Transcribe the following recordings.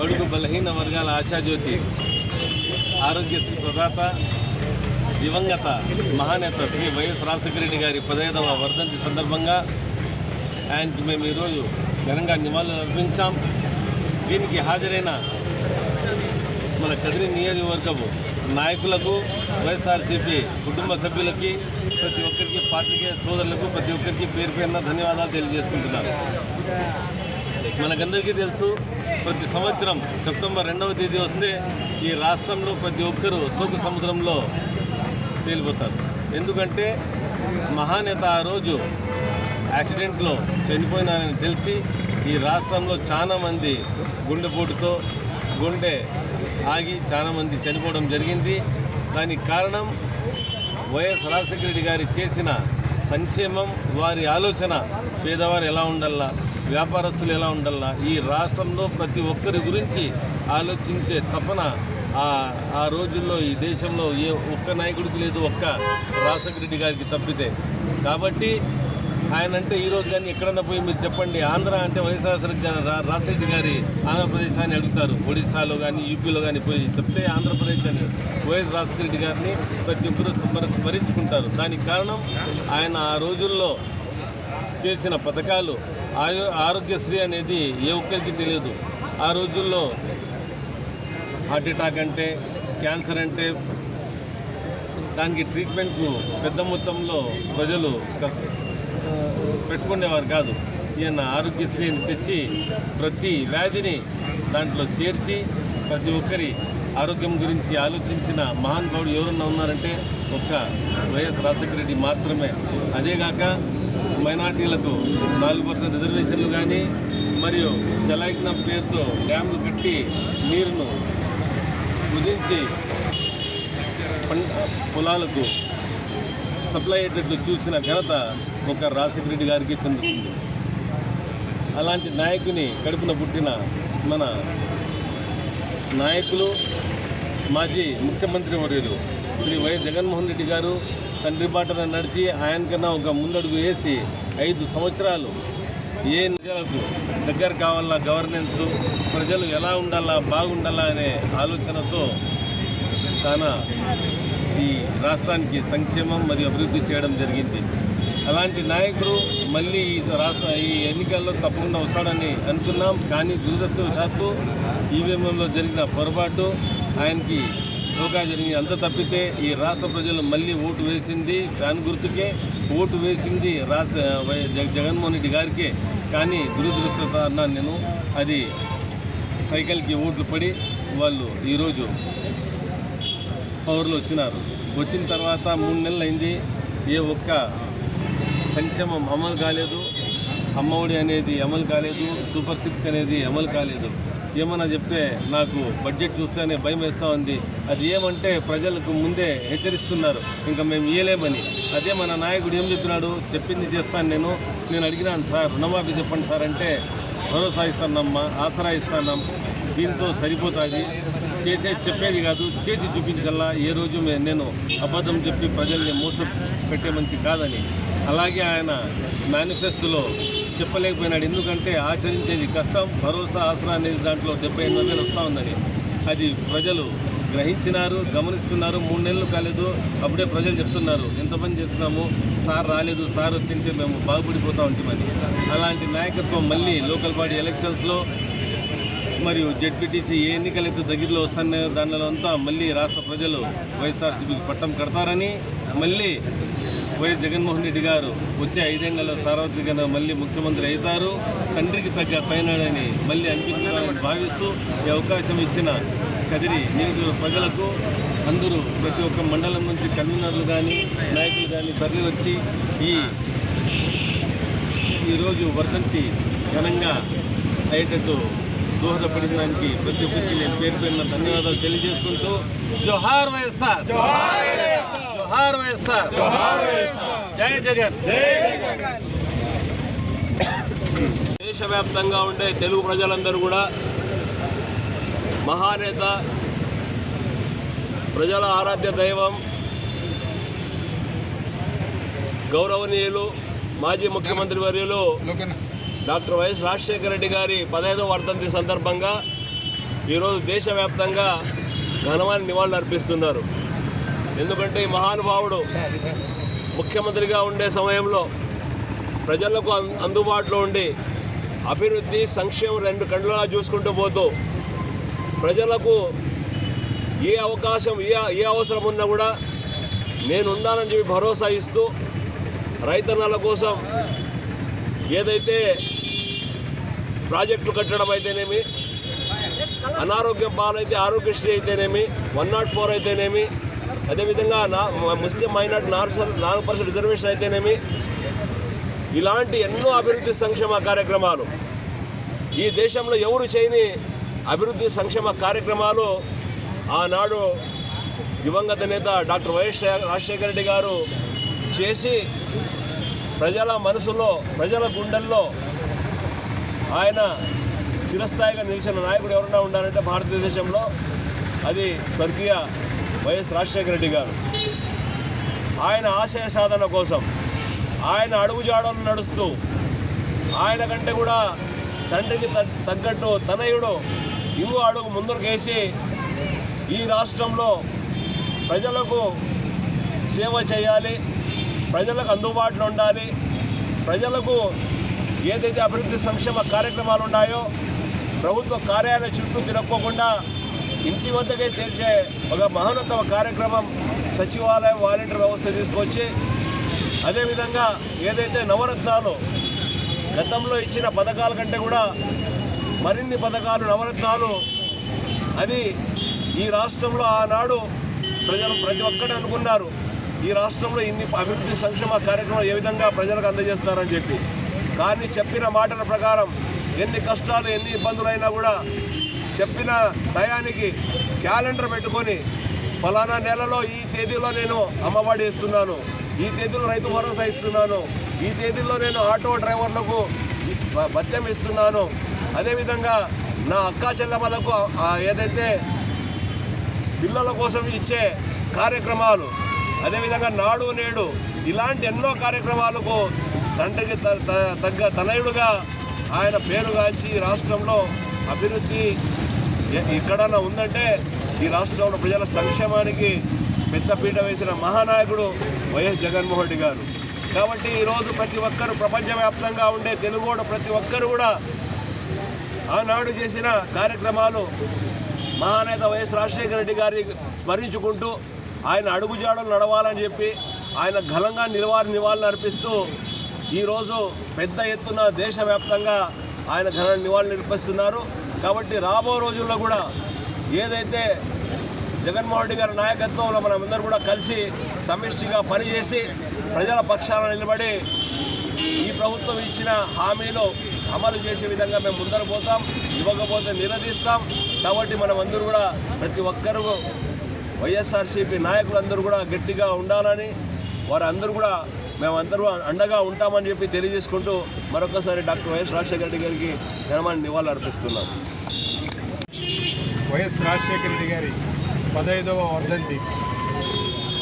బడుగు బలహీన వర్గాల ఆశాజ్యోతి ఆరోగ్యశ్రీ ప్రదాత దివంగత మహానేత శ్రీ వైఎస్ రాజశేఖరరెడ్డి గారి పదహైదవ వర్ధంతి సందర్భంగా ఆయనకి మేము ఈరోజు ఘనంగా నివాళులు అర్పించాం. దీనికి హాజరైన మన కదిరి నియోజకవర్గము నాయకులకు వైఎస్ఆర్సీపీ కుటుంబ సభ్యులకి ప్రతి ఒక్కరికి పాత్రికేయ సోదరులకు ప్రతి ఒక్కరికి పేరు పేరున ధన్యవాదాలు తెలియజేసుకుంటున్నాను. మనకందరికీ తెలుసు ప్రతి సంవత్సరం సెప్టెంబర్ రెండవ తేదీ వస్తే ఈ రాష్ట్రంలో ప్రతి ఒక్కరూ శోక సముద్రంలో తేలిపోతారు. ఎందుకంటే మహానేత ఆ రోజు యాక్సిడెంట్లో చనిపోయినారని తెలిసి ఈ రాష్ట్రంలో చాలామంది గుండెపోటుతో గుండె ఆగి చాలామంది చనిపోవడం జరిగింది. దానికి కారణం వైఎస్ రాజశేఖర రెడ్డి గారి చేసిన సంక్షేమం వారి ఆలోచన పేదవారు ఎలా ఉండాలా వ్యాపారస్తులు ఎలా ఉండాలా ఈ రాష్ట్రంలో ప్రతి ఒక్కరి గురించి ఆలోచించే తపన ఆ ఆ రోజుల్లో ఈ దేశంలో ఏ ఒక్క నాయకుడికి లేదు ఒక్క రాజశేఖర గారికి తప్పితే. కాబట్టి ఆయన అంటే ఈ రోజు కానీ ఎక్కడన్నా పోయి మీరు చెప్పండి ఆంధ్ర అంటే వైఎస్ఆర్ రాజశేఖర గారి ఆంధ్రప్రదేశ్ అని అడుగుతారు. ఒడిశాలో కానీ యూపీలో కానీ పోయి చెప్తే ఆంధ్రప్రదేశ్ అని వైఎస్ రాజశేఖర రెడ్డి గారిని ప్రతి ఒక్కరూ స్మరించుకుంటారు. దానికి కారణం ఆయన ఆ రోజుల్లో చేసిన పథకాలు ఆయు ఆరోగ్యశ్రీ అనేది ఏ ఒక్కరికి తెలియదు. ఆ రోజుల్లో హార్ట్ అటాక్ అంటే క్యాన్సర్ అంటే దానికి ట్రీట్మెంట్ను పెద్ద మొత్తంలో ప్రజలు పెట్టుకునేవారు కాదు. ఈయన ఆరోగ్యశ్రీని తెచ్చి ప్రతి వ్యాధిని దాంట్లో చేర్చి ప్రతి ఒక్కరి ఆరోగ్యం గురించి ఆలోచించిన మహానుభావుడు ఎవరన్నా ఉన్నారంటే ఒక్క వైఎస్ రాజశేఖర రెడ్డి మాత్రమే. అదేగాక మైనార్టీలకు నాలుగు పర్సెంట్ రిజర్వేషన్లు కానీ మరియు చలాయికిన పేరుతో డ్యాములు కట్టి నీరును కుదించి పొలాలకు సప్లై అయ్యేటట్లు చూసిన ఘనత ఒక రాజశేఖర రెడ్డి గారికి చెందుతుంది. అలాంటి నాయకుని కడుపున పుట్టిన మన నాయకులు మాజీ ముఖ్యమంత్రి వర్యులు శ్రీ వైఎస్ జగన్మోహన్ రెడ్డి గారు తండ్రి బాటన నడిచి ఆయనకన్నా ఒక ముందడుగు వేసి ఐదు సంవత్సరాలు ఏ ప్రజలకు దగ్గర కావాలా గవర్నెన్స్? ప్రజలు ఎలా ఉండాలా బాగుండాలా అనే ఆలోచనతో చాలా ఈ రాష్ట్రానికి సంక్షేమం మరియు అభివృద్ధి చేయడం జరిగింది. అలాంటి నాయకుడు మళ్ళీ ఈ రాష్ట్ర ఈ ఎన్నికల్లో తప్పకుండా వస్తాడని అనుకున్నాం. కానీ దురదృష్టవశాత్తు ఈవీఎంలో జరిగిన పొరపాటు ఆయనకి ధోకా జరిగింది. అంత తప్పితే ఈ రాష్ట్ర ప్రజలు మళ్ళీ ఓటు వేసింది ఫ్యాన్ గుర్తుకే ఓటు వేసింది రాష్ట్ర జగన్మోహన్ రెడ్డి గారికే. కానీ దురదృష్ట అన్నాను నేను అది సైకిల్కి ఓట్లు పడి వాళ్ళు ఈరోజు పవర్లు వచ్చినారు. వచ్చిన తర్వాత మూడు నెలలు అయింది. ఏ ఒక్క సంక్షేమం అమలు కాలేదు. అమ్మఒడి అనేది అమలు కాలేదు. సూపర్ సిక్స్ అనేది అమలు కాలేదు. ఏమన్నా చెప్తే నాకు బడ్జెట్ చూస్తేనే భయం వేస్తూ ఉంది. అది ఏమంటే ప్రజలకు ముందే హెచ్చరిస్తున్నారు. ఇంకా మేము ఇయ్యలేమని. అదే మన నాయకుడు ఏం చెప్పినాడు? చెప్పింది చేస్తాను నేను. నేను అడిగినాను సార్ రుణమాఫీ చెప్పండి సార్ అంటే భరోసా ఇస్తానమ్మా ఆసరా ఇస్తానం. దీంతో సరిపోతుంది. చేసే చెప్పేది కాదు. చేసి చూపించాలా ఏ రోజు నేను అబద్ధం చెప్పి ప్రజల్ని మోస పెట్టే మంచి కాదని. అలాగే ఆయన మేనిఫెస్టోలో చెప్పలేకపోయినాడు. ఎందుకంటే ఆచరించేది కష్టం భరోసా ఆసరా అనేది దాంట్లో డెబ్బై ఎనిమిది వేలు వస్తూ ఉందని అది ప్రజలు గ్రహించినారు గమనిస్తున్నారు. మూడు నెలలు కాలేదు అప్పుడే ప్రజలు చెప్తున్నారు ఎంత పని చేస్తున్నాము? సార్ రాలేదు సార్ వచ్చింటే మేము బాగుపడిపోతూ ఉంటామని అలాంటి నాయకత్వం మళ్ళీ లోకల్ బాడీ ఎలక్షన్స్లో మరియు జెడ్పీటీసీ ఏ ఎన్నికలైతే దగ్గరలో వస్తున్నాయో దానిలో అంతా మళ్ళీ రాష్ట్ర ప్రజలు వైఎస్ఆర్సీపీకి పట్టం కడతారని మళ్ళీ వైఎస్ జగన్మోహన్ రెడ్డి గారు వచ్చే ఐదేళ్ళలో సార్వత్రికంగా మళ్ళీ ముఖ్యమంత్రి అవుతారు. తండ్రికి తగ్గ పైనాడని మళ్ళీ అనిపించాలని భావిస్తూ ఈ అవకాశం ఇచ్చిన కదిరి నియోజకవర్గ ప్రజలకు అందరూ ప్రతి ఒక్క మండలం నుంచి కన్వీనర్లు కానీ నాయకులు కానీ తరలి వచ్చి ఈ ఈరోజు వర్ధంతి ఘనంగా అయ్యేటట్టు దోహదపడినడానికి ప్రతి ఒక్కరికి నేను పేరు పేరున ధన్యవాదాలు తెలియజేసుకుంటూ. జోహార్ వైఎస్ఆర్. జోహార్ వైఎస్ఆర్. జై జగన్. దేశవ్యాప్తంగా ఉండే తెలుగు ప్రజలందరూ కూడా మహానేత ప్రజల ఆరాధ్య దైవం గౌరవనీయులు మాజీ ముఖ్యమంత్రి వర్యులు డాక్టర్ వైఎస్ రాజశేఖర రెడ్డి గారి పదహైదవ వర్ధంతి సందర్భంగా ఈరోజు దేశవ్యాప్తంగా ఘనమైన నివాళులు అర్పిస్తున్నారు. ఎందుకంటే ఈ మహానుభావుడు ముఖ్యమంత్రిగా ఉండే సమయంలో ప్రజలకు అందుబాటులో ఉండి అభివృద్ధి సంక్షేమం రెండు కళ్ళలా చూసుకుంటూ పోతూ ప్రజలకు ఏ అవకాశం ఏ ఏ అవసరం ఉన్నా కూడా నేను ఉండాలని చెప్పి భరోసా ఇస్తూ రైతన్నల కోసం ఏదైతే ప్రాజెక్టులు కట్టడం అయితేనేమి అనారోగ్యం పాలైతే ఆరోగ్యశ్రీ అయితేనేమి వన్ నాట్ ఫోర్ అయితేనేమి అదేవిధంగా నా ముస్లిం మైనార్టీ నాలుగు నాలుగు పర్సెంట్ రిజర్వేషన్ అయితేనేమి? ఇలాంటి ఎన్నో అభివృద్ధి సంక్షేమ కార్యక్రమాలు ఈ దేశంలో ఎవరు చేయని అభివృద్ధి సంక్షేమ కార్యక్రమాలు ఆనాడు దివంగత నేత డాక్టర్ వైఎస్ రాజశేఖర రెడ్డి గారు చేసి ప్రజల మనసులో ప్రజల గుండెల్లో ఆయన చిరస్థాయిగా నిలిచిన నాయకుడు ఎవరన్నా ఉండాలంటే భారతదేశంలో అది స్వర్గీయ వైఎస్ రాజశేఖర రెడ్డి గారు. ఆయన ఆశయ సాధన కోసం ఆయన అడుగుజాడలు నడుస్తూ ఆయన కంటే కూడా తండ్రికి తగ్గట్టు తనయుడు ఇంకో అడుగు ముందరకేసి ఈ రాష్ట్రంలో ప్రజలకు సేవ చేయాలి ప్రజలకు అందుబాటులో ఉండాలి ప్రజలకు ఏదైతే అభివృద్ధి సంక్షేమ కార్యక్రమాలు ఉన్నాయో ప్రభుత్వ కార్యాలయ చుట్టూ తిరక్కోకుండా ఇంటి వద్దకే తీర్చే ఒక మహోన్నతమ కార్యక్రమం సచివాలయం వాలంటీర్ వ్యవస్థ తీసుకొచ్చి అదేవిధంగా ఏదైతే నవరత్నాలు గతంలో ఇచ్చిన పథకాల కంటే కూడా మరిన్ని పథకాలు నవరత్నాలు అది ఈ రాష్ట్రంలో ఆనాడు ప్రజలు ప్రతి ఒక్కటి అనుకున్నారు. ఈ రాష్ట్రంలో ఇన్ని అభివృద్ధి సంక్షేమ కార్యక్రమాలు ఏ విధంగా ప్రజలకు అందజేస్తారని చెప్పి. కానీ చెప్పిన మాటల ప్రకారం ఎన్ని కష్టాలు ఎన్ని ఇబ్బందులైనా కూడా చెప్పిన టయానికి క్యాలెండర్ పెట్టుకొని ఫలానా నెలలో ఈ తేదీలో నేను అమ్మఒడి ఇస్తున్నాను ఈ తేదీలో రైతు భరోసా ఇస్తున్నాను. ఈ తేదీలో నేను ఆటో డ్రైవర్లకు భత్యం ఇస్తున్నాను. అదేవిధంగా నా అక్క చెల్లెమ్మలకు ఏదైతే పిల్లల కోసం ఇచ్చే కార్యక్రమాలు అదేవిధంగా నాడు నేడు ఇలాంటి ఎన్నో కార్యక్రమాలకు తండ్రికి తగ్గ తనయుడుగా ఆయన పేరుగాంచి రాష్ట్రంలో అభివృద్ధి ఎక్కడన్నా ఉందంటే ఈ రాష్ట్రంలో ప్రజల సంక్షేమానికి పెద్దపీట వేసిన మహానాయకుడు వైఎస్ జగన్మోహన్ రెడ్డి గారు. కాబట్టి ఈరోజు ప్రతి ఒక్కరు ప్రపంచవ్యాప్తంగా ఉండే తెలుగోడు ప్రతి ఒక్కరు కూడా ఆనాడు చేసిన కార్యక్రమాలు మహానేత వైఎస్ రాజశేఖర రెడ్డి గారి స్మరించుకుంటూ ఆయన అడుగుజాడలు నడవాలని చెప్పి ఆయన ఘనంగా నిలవారి నివాళులు అర్పిస్తూ ఈరోజు పెద్ద ఎత్తున దేశవ్యాప్తంగా ఆయన ఘన నివాళులు నిర్పిస్తున్నారు కాబట్టి రాబో రోజుల్లో కూడా ఏదైతే జగన్మోహన్ రెడ్డి గారి నాయకత్వంలో మనమందరం కూడా కలిసి సమిష్టిగా పనిచేసి ప్రజల పక్షాన నిలబడి ఈ ప్రభుత్వం ఇచ్చిన హామీలు అమలు చేసే విధంగా మేము ముందర పోతాం ఇవ్వకపోతే నిలదీస్తాం. కాబట్టి మనం అందరూ కూడా ప్రతి ఒక్కరూ వైఎస్ఆర్సీపీ నాయకులందరూ కూడా గట్టిగా ఉండాలని వారందరూ కూడా మేమందరూ అండగా ఉంటామని చెప్పి తెలియజేసుకుంటూ మరొకసారి డాక్టర్ వైఎస్ రాజశేఖర రెడ్డి గారికి ఘనమాన్ని నివాళులు అర్పిస్తున్నాం. వైఎస్ రాజశేఖర రెడ్డి గారి పదహైదవ వర్ధంతి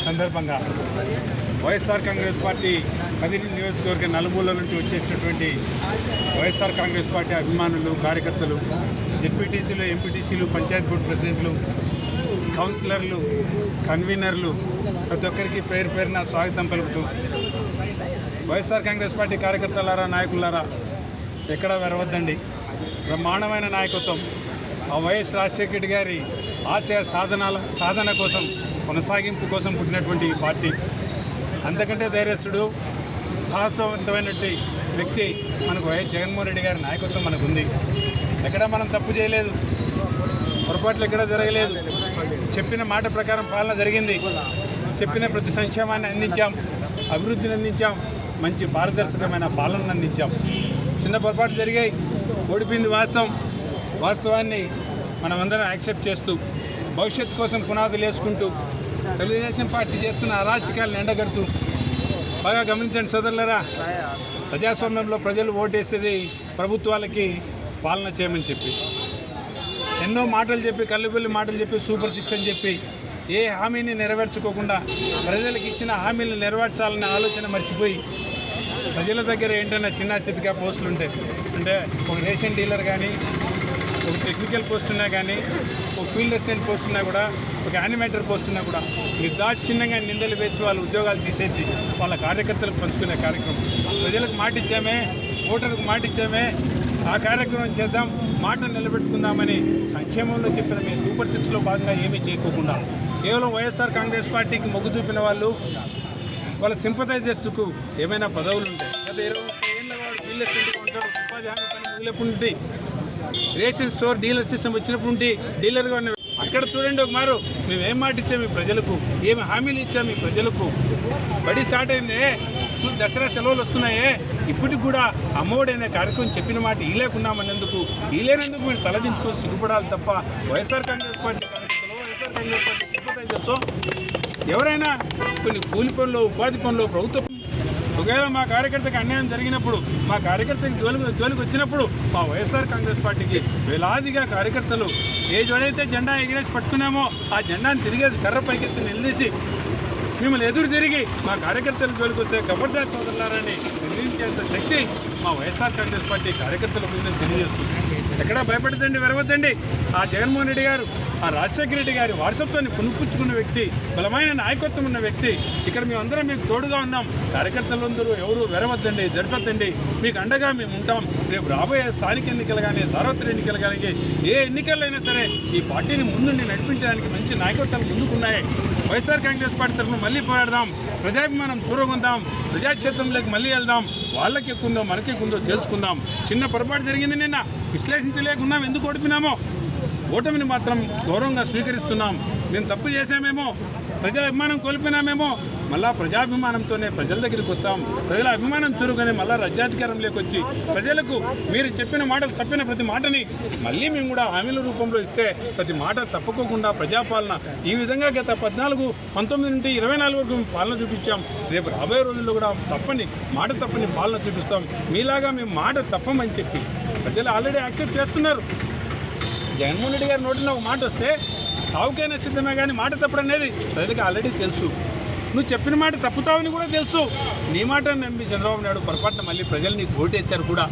సందర్భంగా వైఎస్ఆర్ కాంగ్రెస్ పార్టీ కదిరి నియోజకవర్గ నలుమూల నుంచి వచ్చేసినటువంటి వైఎస్ఆర్ కాంగ్రెస్ పార్టీ అభిమానులు కార్యకర్తలు జెడ్పీటీసీలు ఎంపీటీసీలు పంచాయత్ బోర్డు ప్రెసిడెంట్లు కౌన్సిలర్లు కన్వీనర్లు ప్రతి ఒక్కరికి పేరు పేరున స్వాగతం పలుకుతూ వైఎస్ఆర్ కాంగ్రెస్ పార్టీ కార్యకర్తలారా నాయకులారా ఎక్కడ వెరవద్దండి. బ్రహ్మాండమైన నాయకత్వం. ఆ వైఎస్ రాజశేఖర రెడ్డి గారి ఆశయ సాధనాల సాధన కోసం కొనసాగింపు కోసం పుట్టినటువంటి ఈ పార్టీ. అంతకంటే ధైర్యస్తుడు సాహసవంతమైనటువంటి వ్యక్తి మనకు వైఎస్ జగన్మోహన్ రెడ్డి గారి నాయకత్వం మనకు ఉంది ఎక్కడ మనం తప్పు చేయలేదు. పొరపాట్లు ఎక్కడ జరగలేదు. చెప్పిన మాట ప్రకారం పాలన జరిగింది. చెప్పిన ప్రతి సంక్షేమాన్ని అందించాం. అభివృద్ధిని అందించాం. మంచి పారదర్శకమైన పాలనను అందించాం. చిన్న పొరపాటు జరిగాయి. ఓడిపోయింది వాస్తవం. వాస్తవాన్ని మనమందరం యాక్సెప్ట్ చేస్తూ భవిష్యత్తు కోసం పునాదులు వేసుకుంటూ తెలుగుదేశం పార్టీ చేస్తున్న అరాచకాలను ఎండగడుతూ బాగా గమనించండి సోదరులరా ప్రజాస్వామ్యంలో ప్రజలు ఓటేసేది ప్రభుత్వాలకి పాలన చేయమని చెప్పి ఎన్నో మాటలు చెప్పి కల్లుబెల్లి మాటలు చెప్పి సూపర్ సిక్స్ అని చెప్పి ఏ హామీని నెరవేర్చుకోకుండా ప్రజలకు ఇచ్చిన హామీలను నెరవేర్చాలనే ఆలోచన మర్చిపోయి ప్రజల దగ్గర ఏంటన్నా చిన్న చితకా పోస్టులు ఉంటాయి అంటే ఒక రేషన్ డీలర్ కానీ ఒక టెక్నికల్ పోస్ట్ ఉన్నా కానీ ఒక ఫీల్డ్ అసిస్టెంట్ పోస్ట్ ఉన్నా కూడా ఒక యానిమేటర్ పోస్ట్ ఉన్నా కూడా నిర్దాక్షిణ్యంగా నిందలు వేసి వాళ్ళ ఉద్యోగాలు తీసేసి వాళ్ళ కార్యకర్తలకు పంచుకునే కార్యక్రమం. ప్రజలకు మాట ఇచ్చామే ఓటర్లకు మాట ఇచ్చామే ఆ కార్యక్రమం చేద్దాం మాట నిలబెట్టుకుందామని సంక్షేమంలో చెప్పిన మీ సూపర్ సిక్స్లో భాగంగా ఏమీ చేయకోకుండా కేవలం వైఎస్ఆర్ కాంగ్రెస్ పార్టీకి మొగ్గు చూపిన వాళ్ళు వాళ్ళ సింపథైజర్స్కు ఏమైనా పదవులు ఉంటాయి గత ఇరవై ముప్పై ఏళ్ళ వాడు ఫీల్డ్ ఉంటాడు ఉపాధి హామీ పని మొదలెప్పుడు రేషన్ స్టోర్ డీలర్ సిస్టమ్ వచ్చినప్పుడు డీలర్గా ఉన్న అక్కడ చూడండి ఒక మారు మేము ఏం మాట ఇచ్చాము ఈ ప్రజలకు ఏమి హామీలు ఇచ్చాము ఈ ప్రజలకు? బడి స్టార్ట్ అయిందే దసరా సెలవులు వస్తున్నాయే ఇప్పటికి కూడా అమ్మఒడి అనే కార్యక్రమం చెప్పిన మాట ఈలేకున్నామన్నందుకు ఈలేనందుకు మీరు తలదించుకొని సిగ్గుపడాలి తప్ప వైఎస్ఆర్ కాంగ్రెస్ పార్టీ కార్యకర్తలు వైఎస్ఆర్ కాంగ్రెస్ పార్టీ సింపథైజర్స్ ఎవరైనా కొన్ని కూలి పనులు ఉపాధి పనులు ప్రభుత్వ ఒకవేళ మా కార్యకర్తకి అన్యాయం జరిగినప్పుడు మా కార్యకర్తకి జోలికి జోలికి వచ్చినప్పుడు మా వైఎస్ఆర్ కాంగ్రెస్ పార్టీకి వేలాదిగా కార్యకర్తలు ఏ జోడైతే జెండా ఎగిరేసి పట్టుకున్నామో ఆ జెండాను తిరిగేసి కర్ర పైకెత్తి నిలదీసి మిమ్మల్ని ఎదురు తిరిగి మా కార్యకర్తల జోలికి వస్తే కబర్దార్ సోదరులారని నిర్ణయించేంత శక్తి మా వైఎస్ఆర్ కాంగ్రెస్ పార్టీ కార్యకర్తలకు ఉందని తెలియజేస్తుంది. ఎక్కడా భయపడదండి వెరవద్దండి. ఆ జగన్మోహన్ రెడ్డి గారు ఆ రాజశేఖర రెడ్డి గారి వారసత్వాన్ని పునుపుచ్చుకున్న వ్యక్తి బలమైన నాయకత్వం ఉన్న వ్యక్తి. ఇక్కడ మేమందరం మీకు తోడుగా ఉన్నాం. కార్యకర్తలందరూ ఎవరు వెరవద్దండి జరసద్దండి. మీకు అండగా మేము ఉంటాం. రేపు రాబోయే స్థానిక ఎన్నికలు కానీ సార్వత్రిక ఎన్నికలు కానీ ఏ ఎన్నికలైనా సరే ఈ పార్టీని ముందుండి నడిపించడానికి మంచి నాయకత్వాలు ముందుకున్నాయి. వైఎస్ఆర్ కాంగ్రెస్ పార్టీ తరఫున మళ్ళీ పోరాడదాం. ప్రజాభిమానం చూరగొందాం. ప్రజాక్షేత్రంలోకి మళ్ళీ వెళ్దాం. వాళ్ళకి ఎక్కుందో మనకి ఎక్కుందో తెలుసుకుందాం చిన్న పొరపాటు జరిగింది నిన్న. విశ్లేషించలేకున్నాం ఎందుకు ఓడిపినామో? ఓటమిని మాత్రం గౌరవంగా స్వీకరిస్తున్నాం. మేము తప్పు చేసామేమో ప్రజల అభిమానం కోల్పోయినామేమో మళ్ళా ప్రజాభిమానంతోనే ప్రజల దగ్గరికి వస్తాం. ప్రజల అభిమానం చురుగానే మళ్ళా రాజ్యాధికారంలోకి వచ్చి ప్రజలకు మీరు చెప్పిన మాటలు తప్పిన ప్రతి మాటని మళ్ళీ మేము కూడా హామీల రూపంలో ఇస్తే ప్రతి మాట తప్పుకోకుండా ప్రజాపాలన ఈ విధంగా గత పద్నాలుగు పంతొమ్మిది నుండి ఇరవై నాలుగు వరకు మేము పాలన చూపించాం. రేపు రాబోయే రోజుల్లో కూడా తప్పని మాట తప్పని పాలన చూపిస్తాం. మీలాగా మేము మాట తప్పమని చెప్పి ప్రజలు ఆల్రెడీ యాక్సెప్ట్ చేస్తున్నారు. జగన్మోహన్ రెడ్డి గారి నోటిలో ఒక మాట వస్తే సావుకైనా సిద్ధమే కానీ మాట తప్పుడు అనేది ప్రజలకు ఆల్రెడీ తెలుసు. నువ్వు చెప్పిన మాట తప్పుతావని కూడా తెలుసు. నీ మాట నమ్మి చంద్రబాబు నాయుడు పొరపాటున మళ్ళీ ప్రజలు నీకు ఓటేశారు కూడా.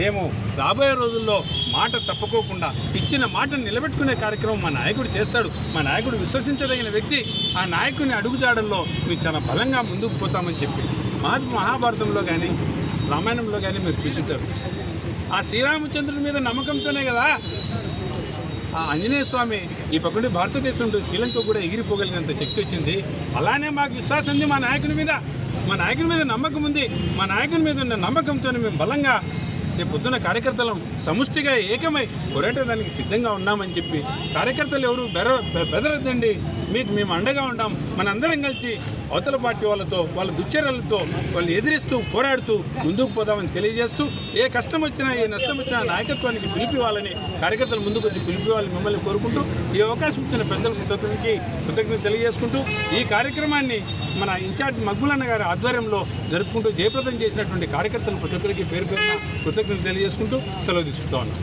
మేము రాబోయే రోజుల్లో మాట తప్పుకోకుండా ఇచ్చిన మాటను నిలబెట్టుకునే కార్యక్రమం మా నాయకుడు చేస్తాడు. మా నాయకుడు విశ్వసించదగిన వ్యక్తి. ఆ నాయకుని అడుగుజాడల్లో మీరు చాలా బలంగా ముందుకు పోతామని చెప్పి మా మహాభారతంలో కానీ రామాయణంలో కానీ మీరు చూసింటారు. ఆ శ్రీరామచంద్రుడి మీద నమ్మకంతోనే కదా? ఆ ఆంజనేయ స్వామి ఈ పక్కన భారతదేశంలో శ్రీలంక కూడా ఎగిరిపోగలిగినంత శక్తి వచ్చింది. అలానే మాకు విశ్వాసం ఉంది మా నాయకుని మీద. మా నాయకుని మీద నమ్మకం ఉంది. మా నాయకుని మీద ఉన్న నమ్మకంతో మేము బలంగా రేపు పొద్దున కార్యకర్తలం సముష్టిగా ఏకమై పోరాటడానికి సిద్ధంగా ఉన్నామని చెప్పి కార్యకర్తలు ఎవరు బెర బెదరద్దండి. మీకు మేము అండగా ఉంటాం మనందరం కలిసి అవతల పార్టీ వాళ్ళతో వాళ్ళ దుశ్చర్యలతో వాళ్ళు ఎదిరిస్తూ పోరాడుతూ ముందుకు పోదామని తెలియజేస్తూ ఏ కష్టం వచ్చినా ఏ నష్టం వచ్చినా నాయకత్వానికి పిలిపివ్వాలని కార్యకర్తలు ముందుకు వచ్చి పిలిపివ్వాలని మిమ్మల్ని కోరుకుంటూ ఈ అవకాశం ఇచ్చిన పెద్దల కృతజ్ఞతకి కృతజ్ఞత తెలియజేసుకుంటూ ఈ కార్యక్రమాన్ని మన ఇన్ఛార్జ్ మగ్గులన్న గారి ఆధ్వర్యంలో జరుపుకుంటూ జయప్రదం చేసినటువంటి కార్యకర్తలు ప్రతి ఒక్కరికి పేరు పేరున కృతజ్ఞతలు తెలియజేసుకుంటూ సెలవు తీసుకుంటా ఉన్నాం.